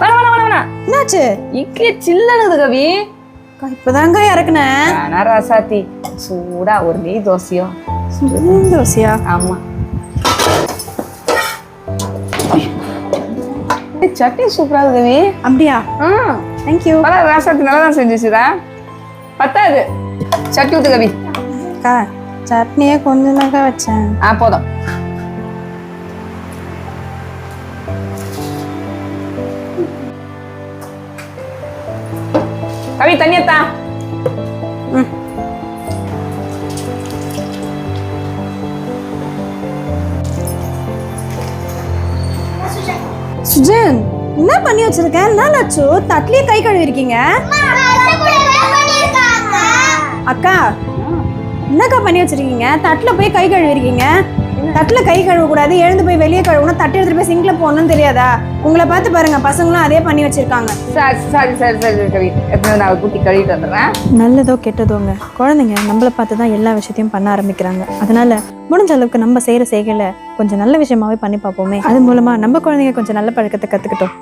வேணாம் வேணாம் வேணாம் என்னாச்சு? இட்லி சில்லனுது கவி. இப்பதாங்க இறக்குனேன். ராசாத்தி சூடா ஒரு நெய் தோசையோ. தோசையா? ஆமா. சட்னி சூப்பரா இருக்கு கவி. அப்படியா? ம் தேங்க்யூ பரவாயில்ல ராசாத்தி நல்லா தான் செஞ்சுச்சுதா பத்தாது. சட்னி ஊத்து கவி. அக்கா சட்னியே கொஞ்சம் தாங்க வச்சேன். ஆ போதும். கவி தண்ணியத்தா ம். சுஜன் என்ன பண்ணி வச்சிருக்கேன் என்ன லட்சு தட்லயே கை கழுவி இருக்கீங்க அக்கா என்னக்கா பண்ணி வச்சிருக்கீங்க? தட்டுல போய் கை கழுவி இருக்கீங்க தட்டுல கை கழுவ கூடாது எழுந்து போய் வெளியே கழுவணும் தட்டு எடுத்துட்டு போய் சிங்க்ல போகணும்னு தெரியாதா? உங்களை பார்த்து பாருங்க பசங்களும் அதே பண்ணி வச்சிருக்காங்க. சரி சரி சரி சரி கவி எத்தனை நான் குட்டி கழுவிட்டு வந்துடுறேன். நல்லதோ கெட்டதோங்க. குழந்தைங்க நம்மளை பார்த்து தான் எல்லா விஷயத்தையும் பண்ண ஆரம்பிக்கிறாங்க. அதனால முடிஞ்ச அளவுக்கு நம்ம செய்யற செய்கையில கொஞ்சம் நல்ல விஷயமாவே பண்ணி பார்ப்போமே. அது மூலமா நம்ம குழந்தைங்க கொஞ்சம் நல்ல பழக்கத்தை கத்துக்கிட்டோம்.